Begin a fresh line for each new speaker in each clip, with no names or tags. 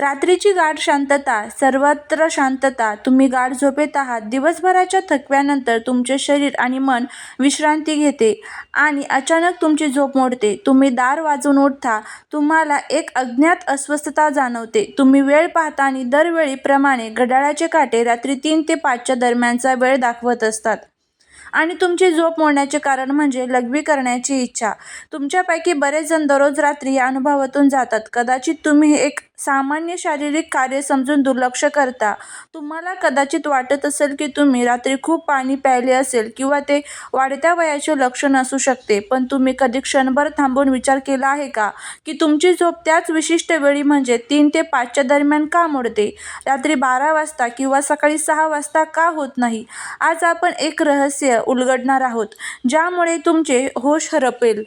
रात्रीची गाढ शांतता सर्वत्र शांतता तुम्ही गाढ झोपेत आहात. दिवसभराच्या थकव्यानंतर तुमचे शरीर आणि मन विश्रांती घेते आणि अचानक तुमची झोप मोडते. तुम्ही दार वाजून उठता तुम्हाला एक अज्ञात अस्वस्थता जाणवते. तुम्ही वेळ पाहता आणि दरवेळीप्रमाणे घड्याळाचे काटे रात्री तीन ते पाचच्या दरम्यानचा वेळ दाखवत असतात. आणि तुमची झोप मोडण्याचे कारण म्हणजे लघवी करण्याची इच्छा. तुमच्यापैकी बरेच जण दररोज रात्री या अनुभवातून जातात. कदाचित तुम्ही एक सामान्य शारीरिक कार्य समजून दुर्लक्ष करता. तुम्हाला कदाचित वाटत असेल की तुम्ही रात्री खूप पाणी प्यायले असेल किंवा ते वाढत्या वयाचे लक्षण असू शकते पण तुम्ही कधी क्षणभर थांबून विचार केला आहे का? की तुमची झोप त्याच विशिष्ट वेळी म्हणजे तीन ते पाचच्या दरम्यान का मोडते? रात्री बारा वाजता किंवा सकाळी सहा वाजता का होत नाही? आज आपण एक रहस्य उलगडणार आहोत ज्यामुळे तुमचे होश हरपेल.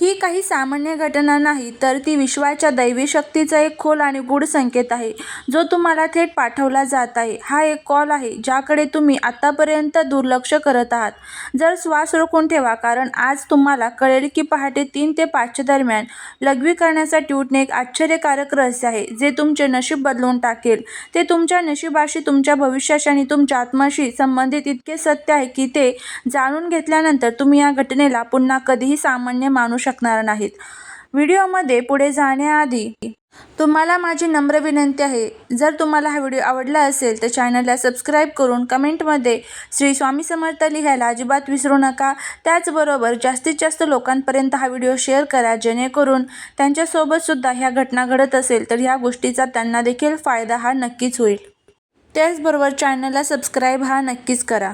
ही काही सामान्य घटना नाही तर ती विश्वाच्या दैवी शक्तीचा एक खोल आणि गूढ संकेत आहे जो तुम्हाला थेट पाठवला जात आहे. हा एक कॉल आहे ज्याकडे तुम्ही आतापर्यंत दुर्लक्ष करत आहात. जर श्वास रोखून ठेवा कारण आज तुम्हाला कळेल की पहाटे तीन ते पाचच्या दरम्यान लघवी करण्यासाठी उठणे एक आश्चर्यकारक रहस्य आहे जे तुमचे नशीब बदलून टाकेल. ते तुमच्या नशिबाशी तुमच्या भविष्याशी आणि तुमच्या आत्माशी संबंधित इतके सत्य आहे की ते जाणून घेतल्यानंतर तुम्ही या घटनेला पुन्हा कधीही सामान्य मानू शकणार नाहीत. व्हिडिओमध्ये पुढे जाण्याआधी तुम्हाला माझी नम्र विनंती आहे. जर तुम्हाला हा व्हिडिओ आवडला असेल तर चॅनलला सबस्क्राईब करून कमेंटमध्ये श्री स्वामी समर्थ लिहायला अजिबात विसरू नका. त्याचबरोबर जास्तीत जास्त लोकांपर्यंत हा व्हिडिओ शेअर करा. जेणेकरून त्यांच्यासोबतसुद्धा ह्या घटना घडत असेल तर ह्या गोष्टीचा त्यांना देखील फायदा हा नक्कीच होईल. त्याचबरोबर चॅनलला सबस्क्राईब हा नक्कीच करा.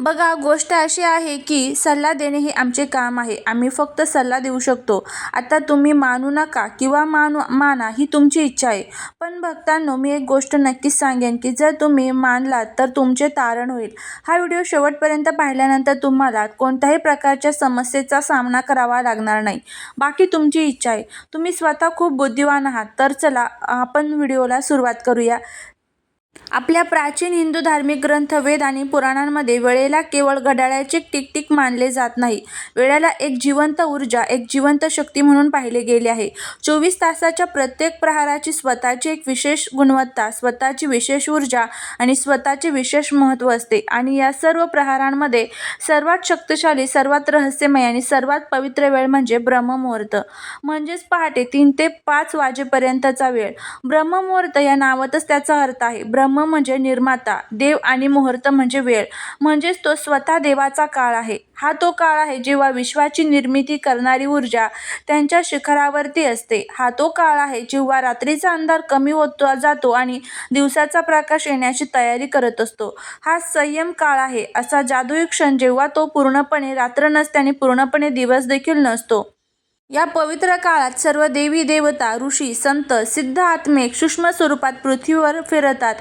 बघा गोष्ट अशी आहे की सल्ला देणे हे आमचे काम आहे. आम्ही फक्त सल्ला देऊ शकतो. आता तुम्ही मानू नका किंवा मानू माना ही तुमची इच्छा आहे. पण भक्तांनो मी एक गोष्ट नक्कीच सांगेन की जर तुम्ही मानलात तर तुमचे तारण होईल. हा व्हिडिओ शेवटपर्यंत पाहिल्यानंतर तुम्हाला कोणत्याही प्रकारच्या समस्येचा सामना करावा लागणार नाही. बाकी तुमची इच्छा आहे. तुम्ही स्वतः खूप बुद्धिवान आहात. तर चला आपण व्हिडिओला सुरुवात करूया. आपल्या प्राचीन हिंदू धार्मिक ग्रंथ वेद आणि पुराणांमध्ये वेळेला केवळ घड्याळाचे टिकटिक मानले जात नाही. वेळेला एक जिवंत ऊर्जा एक जिवंत शक्ती म्हणून पाहिले गेले आहे. चोवीस तासाच्या प्रत्येक प्रहाराची स्वतःची एक विशेष गुणवत्ता स्वतःची विशेष ऊर्जा आणि स्वतःचे विशेष महत्त्व असते. आणि या सर्व प्रहारांमध्ये सर्वात शक्तिशाली सर्वात रहस्यमय आणि सर्वात पवित्र वेळ म्हणजे ब्रह्ममुहूर्त. म्हणजेच पहाटे तीन ते पाच वाजेपर्यंतचा वेळ. ब्रह्ममुहूर्त या नावातच त्याचा अर्थ आहे. ब्रह्म म्हणजे निर्माता देव आणि मुहूर्त म्हणजे वेळ. म्हणजेच तो स्वतः देवाचा काळ आहे. हा तो काळ आहे जेव्हा विश्वाची निर्मिती करणारी ऊर्जा त्यांच्या शिखरावरती असते. हा तो काळ आहे जेव्हा रात्रीचा अंधार कमी होत जातो आणि दिवसाचा प्रकाश येण्याची तयारी करत असतो. हा संयम काळ आहे. असा जादुई क्षण जेव्हा तो पूर्णपणे रात्र नसते आणि पूर्णपणे दिवस देखील नसतो. या पवित्र काळात सर्व देवी देवता ऋषी संत सिद्ध आत्मे सूक्ष्म स्वरूपात पृथ्वीवर फिरतात.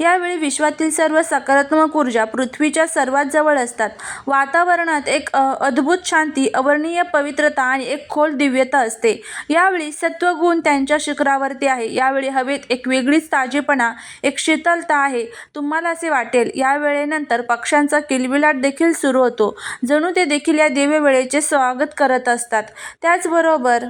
यावेळी विश्वातील सर्व सकारात्मक ऊर्जा पृथ्वीच्या सर्वात जवळ असतात. वातावरणात एक अद्भुत शांती अवर्णीय पवित्रता आणि एक खोल दिव्यता असते. यावेळी सत्वगुण त्यांच्या शिखरावरती आहे. यावेळी हवेत एक वेगळीच ताजेपणा एक शीतलता आहे. तुम्हाला असे वाटेल या वेळेनंतर पक्ष्यांचा किलबिलाट देखील सुरू होतो. जणू ते देखील या दिव्य वेळेचे स्वागत करत असतात. त्याच त्याचबरोबर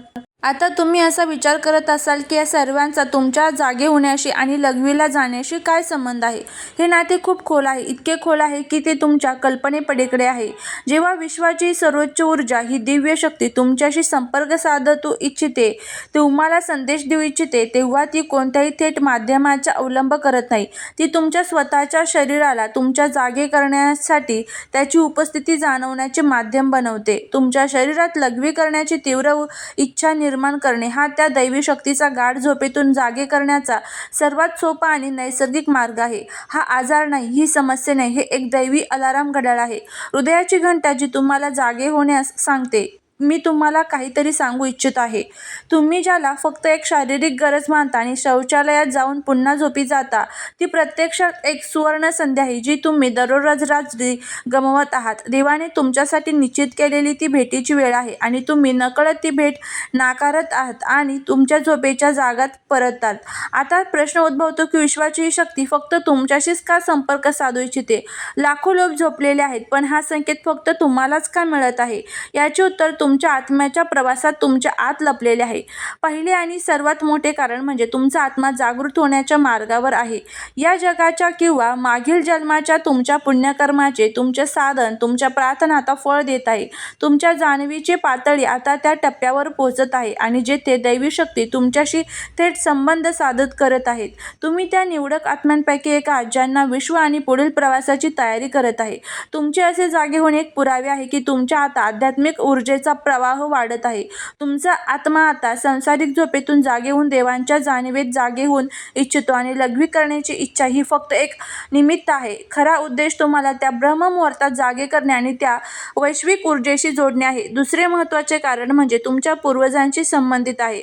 आता तुम्ही असा विचार करत असाल की या सर्वांचा तुमच्या जागे होण्याशी आणि लघवीला जाण्याशी काय संबंध आहे? हे नाते खूप खोल आहे इतके खोल आहे की ते तुमच्या कल्पनेपडीकडे आहे. जेव्हा विश्वाची सर्वोच्च ऊर्जा ही दिव्य शक्ती तुमच्याशी संपर्क साधतो इच्छिते तुम्हाला संदेश देऊ इच्छिते तेव्हा ती कोणत्याही थेट माध्यमाचा अवलंब करत नाही. ती तुमच्या स्वतःच्या शरीराला तुमच्या जागे करण्यासाठी त्याची उपस्थिती जाणवण्याचे माध्यम बनवते. तुमच्या शरीरात लघवी करण्याची तीव्र इच्छा निर्माण निर्माण करणे हा त्या दैवी शक्तीचा गाढ झोपेतून जागे करण्याचा सर्वात सोपा आणि नैसर्गिक मार्ग आहे. हा आजार नाही ही समस्या नाही हे एक दैवी अलाराम घड्याळ आहे. हृदयाची घंटा जी तुम्हाला जागे होण्यास सांगते. मी तुम्हाला काहीतरी सांगू इच्छित आहे. तुम्ही ज्याला फक्त एक शारीरिक गरज मानता आणि शौचालयात जाऊन पुन्हा झोपी जाता ती प्रत्यक्षात एक सुवर्ण संधी आहे जी तुम्ही दररोज रात्री गमवत आहात. देवाने तुमच्यासाठी निश्चित केलेली ती भेटीची वेळ आहे आणि तुम्ही नकळत ती भेट नाकारत आहात आणि तुमच्या झोपेच्या जागात परततात. आता प्रश्न उद्भवतो की विश्वाची ही शक्ती फक्त तुमच्याशीच का संपर्क साधू इच्छिते? लाखो लोक झोपलेले आहेत पण हा संकेत फक्त तुम्हालाच का मिळत आहे? याचे उत्तर तुम तुमच्या आत्म्याच्या प्रवासात तुमच्या आत लपलेले आहे. पहिले आणि सर्वात मोठे कारण म्हणजे तुमचा आत्मा जागृत होण्याच्या मार्गावर आहे. या जगाच्या किंवा मागील जन्माच्या तुमच्या पुण्यकर्माचे तुमचे साधन तुमच्या प्रार्थना आता फळ देत आहे. तुमच्या जाणीवीची पातळी आता त्या टप्प्यावर पोहोचत आहे आणि जेथे दैवी शक्ती तुमच्याशी थेट संबंध साधत करत आहेत. तुम्ही त्या निवडक आत्म्यांपैकी एका ज्यांना विश्व आणि पुढील प्रवासाची तयारी करत आहे. तुमचे असे जागे होणे एक पुरावे आहे की तुमच्या आता आध्यात्मिक ऊर्जेचा प्रवाह वाढत आहे. तुमचा आत्मा आता संसारिक झोपेतून जागे होऊन देवांच्या जाणीवेत जागे होऊन इच्छितो आणि लघवी करण्याची इच्छा ही फक्त एक निमित्त आहे. खरा उद्देश तुम्हाला त्या ब्रह्ममुहूर्तात जागे करणे आणि त्या वैश्विक ऊर्जेशी जोडणे आहे. दुसरे महत्त्वाचे कारण म्हणजे तुमच्या पूर्वजांशी संबंधित आहे.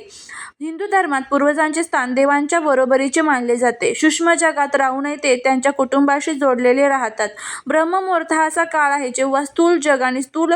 हिंदू धर्मात पूर्वजांचे स्थान देवांच्या बरोबरीचे मानले जाते. सूक्ष्म जगात राहूनही ते त्यांच्या कुटुंबाशी जोडलेले राहतात. ब्रह्ममुहूर्त हा असा काळ आहे जेव्हा स्थूल जग आणि स्थूल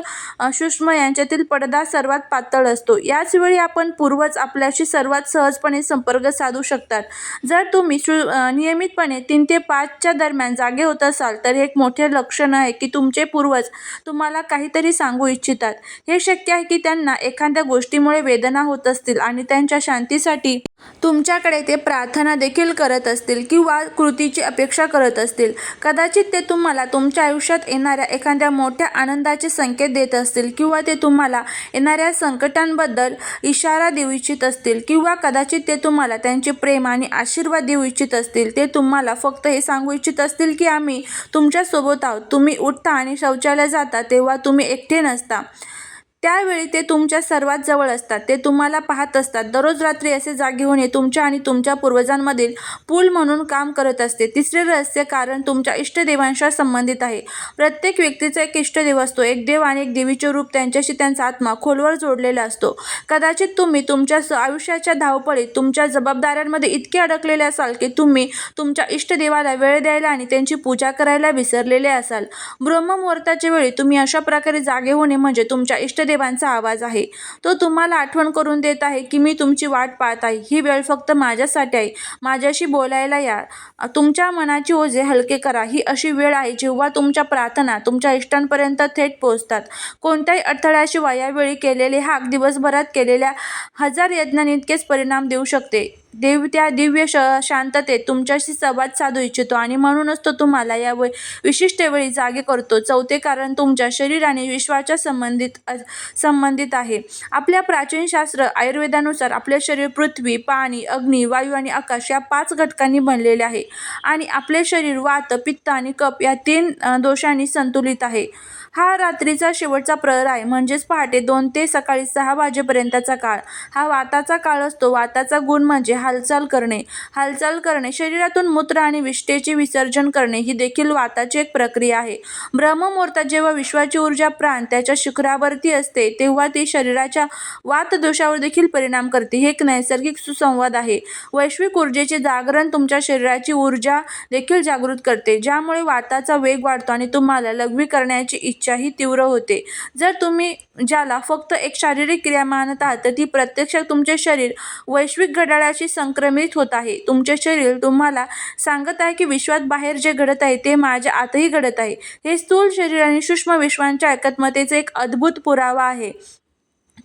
सूक्ष्म यांच्यातील पडदा सर्वात पातळ असतो. याच वेळी आपण पूर्वज आपल्याशी सर्वात सहजपणे संपर्क साधू शकतात. जर तुम्ही शु नियमितपणे तीन ते पाचच्या दरम्यान जागे होत असाल तर हे एक मोठे लक्षण आहे की तुमचे पूर्वज तुम्हाला काहीतरी सांगू इच्छितात. हे शक्य आहे की त्यांना एखाद्या गोष्टीमुळे वेदना होत असतील आणि त्यांच्या शांतीसाठी तुमच्याकडे ते प्रार्थना देखील करत असतील किंवा कृतीची अपेक्षा करत असतील. कदाचित ते तुम्हाला तुमच्या आयुष्यात येणाऱ्या एखाद्या मोठ्या आनंदाचे संकेत देत असतील किंवा ते तुम्हाला येणाऱ्या संकटांबद्दल इशारा देऊ इच्छित असतील किंवा कदाचित ते तुम्हाला त्यांचे प्रेम आणि आशीर्वाद देऊ इच्छित असतील. ते तुम्हाला फक्त हे सांगू इच्छित असतील की आम्ही तुमच्यासोबत आहोत. तुम्ही उठता आणि शौचालय जाता तेव्हा तुम्ही एकटे नसता. त्यावेळी ते तुमच्या सर्वात जवळ असतात. ते तुम्हाला पाहत असतात. दररोज रात्री असे जागे होणे तुमच्या आणि तुमच्या पूर्वजांमधील पूल म्हणून काम करत असते. तिसरे रहस्य कारण तुमच्या इष्टदेवांशी संबंधित आहे. प्रत्येक व्यक्तीचा एक इष्टदेव असतो. एक देव आणि एक देवीचे रूप त्यांच्याशी त्यांचा आत्मा खोलवर जोडलेला असतो. कदाचित तुम्ही तुमच्या स- आयुष्याच्या धावपळीत तुमच्या जबाबदाऱ्यांमध्ये इतके अडकलेले असाल की तुम्ही तुमच्या इष्टदेवाला वेळ द्यायला आणि त्यांची पूजा करायला विसरलेले असाल. ब्रह्ममुहूर्ताच्या वेळी तुम्ही अशा प्रकारे जागे होणे म्हणजे तुमच्या इष्ट देवांचा आवाज आहे. तो तुम्हाला आठवण करून देत आहे की मी तुमची वाट पाहत आहे. ही वेळ फक्त माझ्यासाठी आहे. माझ्याशी बोलायला या. तुमच्या मनाची ओझे हलके करा. ही अशी वेळ आहे जेव्हा तुमच्या प्रार्थना तुमच्या इष्टांपर्यंत थेट पोहोचतात. कोणत्याही अडथळ्याशिवाय यावेळी केलेले हाक दिवसभरात केलेल्या हजार यज्ञांइतकेच परिणाम देऊ शकते. देव त्या दिव्य श शांततेत तुमच्याशी संवाद साधू इच्छितो आणि म्हणूनच तो तुम्हाला या वे विशिष्ट वेळी जागे करतो. चौथे कारण तुमच्या शरीर आणि विश्वाच्या संबंधित संबंधित आहे. आपल्या प्राचीन शास्त्र आयुर्वेदानुसार आपले शरीर पृथ्वी पाणी अग्नी वायू आणि आकाश या पाच घटकांनी बनलेले आहे. आणि आपले शरीर वात पित्त आणि कप या तीन दोषांनी संतुलित आहे. हा रात्रीचा शेवटचा प्रहर आहे. म्हणजेच पहाटे दोन ते सकाळी सहा वाजेपर्यंतचा काळ. हा वाताचा काळ असतो. वाताचा गुण म्हणजे हालचाल करणे. हालचाल करणे शरीरातून मूत्र आणि विष्ठेचे विसर्जन करणे ही देखील वाताची एक प्रक्रिया आहे. ब्रह्ममुहूर्तात जेव्हा विश्वाची ऊर्जा प्राण त्याच्या शिखरावरती असते तेव्हा ती शरीराच्या वात दोषावर देखील परिणाम करते. हे एक नैसर्गिक सुसंवाद आहे. वैश्विक ऊर्जेचे जागरण तुमच्या शरीराची ऊर्जा देखील जागृत करते ज्यामुळे वाताचा वेग वाढतो आणि तुम्हाला लघवी करण्याची इच्छा इच्छाही तीव्र होते. जर तुम्ही ज्याला फक्त एक शारीरिक क्रिया मानत आहात तर ती प्रत्यक्षात तुमचे शरीर वैश्विक घड्याळाशी संक्रमित होत आहे. तुमचे शरीर तुम्हाला सांगत आहे की विश्वात बाहेर जे घडत आहे ते माझ्या आतही घडत आहे. हे स्थूल शरीर आणि सूक्ष्म विश्वांच्या एकात्मतेचे एक अद्भुत पुरावा आहे.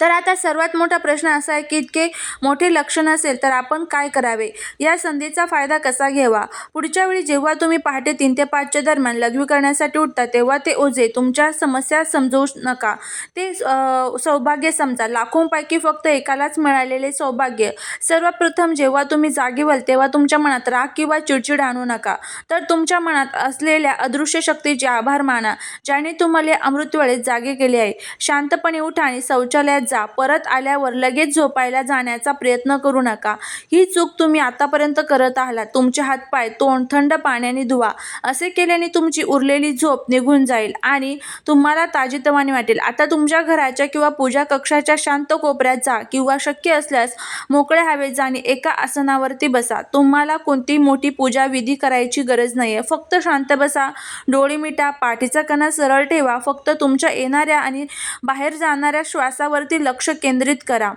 तर आता सर्वात मोठा प्रश्न असा आहे की इतके मोठे लक्षण असेल तर आपण काय करावे? या संधीचा फायदा कसा घ्यावा? पुढच्या वेळी जेव्हा तुम्ही पहाटे तीन ते पाचच्या दरम्यान लघवी करण्यासाठी उठता तेव्हा ते ओझे तुमच्या समस्या समजवू नका. ते सौभाग्य समजा. लाखोंपैकी फक्त एकालाच मिळालेले सौभाग्य. सर्वप्रथम जेव्हा तुम्ही जागी व्हाल तेव्हा तुमच्या मनात राग किंवा चिडचिड आणू नका. तर तुमच्या मनात असलेल्या अदृश्य शक्तीचे आभार माना ज्याने तुम्हाला या अमृत वेळेत जागे केले आहे. शांतपणे उठा आणि शौचालयात जा. परत आल्यावर लगेच झोपायला जाण्याचा प्रयत्न करू नका. ही चूक तुम्ही आतापर्यंत करत आहात. तुमचे हातपाय तोंड थंड पाण्याने धुवा. असे केल्याने तुमची उरलेली झोप निघून जाईल आणि तुम्हाला ताजेतवाने वाटेल. आता तुमच्या घराच्या किंवा पूजा कक्षाच्या शांत कोपऱ्यात जा किंवा शक्य असल्यास मोकळ्या हवेत जाणे एका आसनावरती बसा. तुम्हाला कोणती मोठी पूजा विधी करायची गरज नाही आहे फक्त शांत बसा. डोळे मिटा. पाठीचा कणा सरळ ठेवा. फक्त तुमच्या येणाऱ्या आणि बाहेर जाणाऱ्या श्वासावरती लक्ष केंद्रित करा.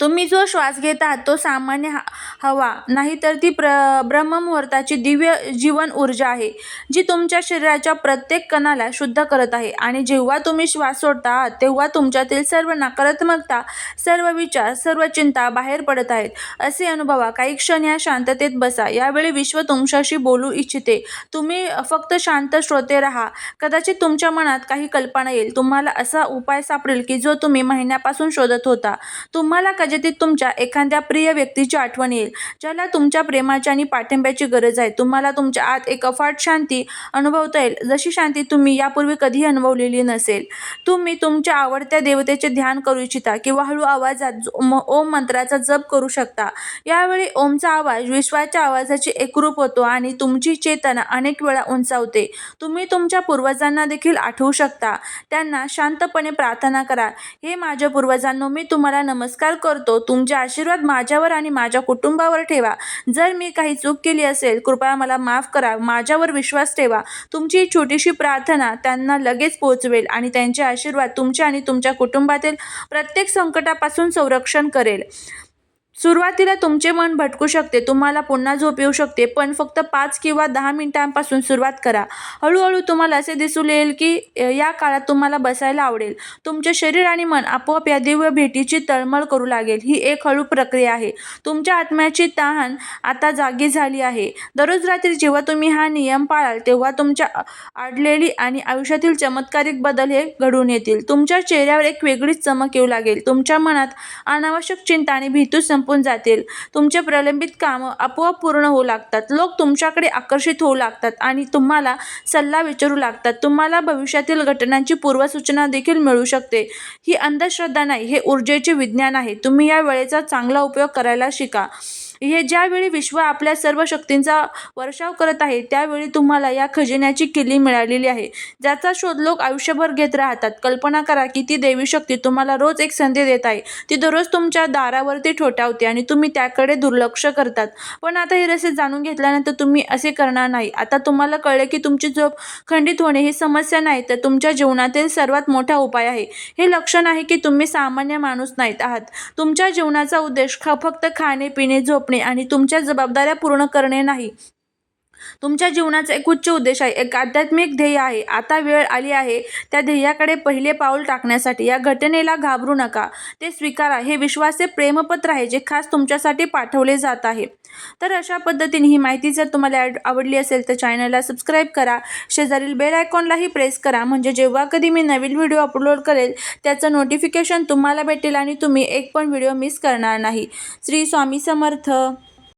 तुम्ही जो श्वास घेत आहात तो सामान्य हा हवा नाही तर ती प्र ब्रह्ममुहूर्ताची दिव्य जीवन ऊर्जा आहे जी तुमच्या शरीराच्या प्रत्येक कणाला शुद्ध करत आहे. आणि जेव्हा तुम्ही श्वास सोडता आहात तेव्हा तुमच्यातील सर्व नकारात्मकता सर्व विचार सर्व चिंता बाहेर पडत आहेत. असे अनुभवा काही क्षण या शांततेत बसा. यावेळी विश्व तुमच्याशी बोलू इच्छिते. तुम्ही फक्त शांत श्रोते राहा. कदाचित तुमच्या मनात काही कल्पना येईल. तुम्हाला असा उपाय सापडेल की जो तुम्ही महिन्यापासून शोधत होता. तुम्हाला कदाचित तुमच्या एखाद्या प्रिय व्यक्तीची आठवण येईल ज्याला तुमच्या प्रेमाची आणि पाठिंब्याची गरज आहे. तुम्हाला तुमच्या आत एक अफाट शांती अनुभवता येईल. जशी शांती तुम्ही यापूर्वी कधीही अनुभवलेली नसेल तुम्ही तुमच्या आवडत्या देवतेचे ध्यान करू इच्छिता किंवा हळू आवाजात जो- म- ओम मंत्राचा जप करू शकता. यावेळी ओमचा आवाज विश्वाच्या आवाजाची एकरूप होतो आणि तुमची चेतना अनेक वेळा उंचावते. तुम्ही तुमच्या पूर्वजांना देखील आठवू शकता. त्यांना शांतपणे प्रार्थना करा. हे माझ्या पूर्वजांनो मी तुम्हाला नमस्कार करतो तुमचे आशीर्वाद माझ्यावर आणि माझ्या कुटुंबावर ठेवा. जर मी काही चूक केली असेल कृपया मला माफ करा माझ्यावर विश्वास ठेवा. तुमची ही छोटीशी प्रार्थना त्यांना लगेच पोहोचवेल आणि त्यांचे आशीर्वाद तुमच्या आणि तुमच्या कुटुंबातील प्रत्येक संकटापासून संरक्षण करेल. सुरुवातीला तुमचे मन भटकू शकते तुम्हाला पुन्हा झोप येऊ शकते पण फक्त पाच किंवा दहा मिनिटांपासून सुरुवात करा. हळूहळू तुम्हाला असे दिसून येईल की या काळात तुम्हाला बसायला आवडेल. तुमचे शरीर आणि मन आपोआप या दिव्य भेटीची तळमळ करू लागेल. ही एक हळू प्रक्रिया आहे. तुमच्या आत्म्याची तहान आता जागी झाली आहे. दररोज रात्री जेव्हा तुम्ही हा नियम पाळाल तेव्हा तुमच्या आडलेली अडलेली आणि आयुष्यातील चमत्कारिक बदल हे घडून येतील. तुमच्या चेहऱ्यावर एक वेगळीच चमक येऊ लागेल. तुमच्या मनात अनावश्यक चिंता आणि भीतू संपून जातील. तुमचे प्रलंबित कामं आपोआप पूर्ण होऊ लागतात. लोक तुमच्याकडे आकर्षित होऊ लागतात आणि तुम्हाला सल्ला विचारू लागतात. तुम्हाला भविष्यातील घटनांची पूर्वसूचना देखील मिळू शकते. ही अंधश्रद्धा नाही हे ऊर्जेचे विज्ञान आहे. तुम्ही या वेळेचा चांगला उपयोग करायला शिका. हे ज्यावेळी विश्व आपल्या सर्व शक्तींचा वर्षाव करत आहे त्यावेळी तुम्हाला या खजिन्याची किल्ली मिळालेली आहे ज्याचा शोध लोक आयुष्यभर घेत राहतात. कल्पना करा की ती देवी शक्ती तुम्हाला रोज एक संधी देत आहे. ती दररोज तुमच्या दारावरती ठोठावते आणि तुम्ही त्याकडे दुर्लक्ष करतात. पण आता हे रसे जाणून घेतल्यानंतर तुम्ही असे करणार नाही. आता तुम्हाला कळले की तुमची झोप खंडित होणे ही समस्या नाही तर तुमच्या जीवनातील सर्वात मोठा उपाय आहे. हे लक्षण आहे की तुम्ही सामान्य माणूस नाहीत आहात. तुमच्या जीवनाचा उद्देश ख फक्त खाणे पिणे झोप स्वप्ने आणि तुमच्या जबाबदाऱ्या पूर्ण करणे नाही. तुमच्या जीवनाचा एक उच्च उद्देश आहे एक आध्यात्मिक ध्येय आहे. आता वेळ आली आहे त्या ध्येयाकडे पहिले पाऊल टाकण्यासाठी या घटनेला घाबरू नका. ते स्वीकारा. हे विश्वासे प्रेमपत्र आहे जे खास तुमच्यासाठी पाठवले जात आहे. तर अशा पद्धतीने ही माहिती जर तुम्हाला आवडली असेल तर चॅनलला सबस्क्राईब करा. शेजारील बेल आयकॉनलाही प्रेस करा. म्हणजे जेव्हा कधी मी नवीन व्हिडिओ अपलोड करेल त्याचं नोटिफिकेशन तुम्हाला भेटेल आणि तुम्ही एक पण व्हिडिओ मिस करणार नाही. श्री स्वामी समर्थ.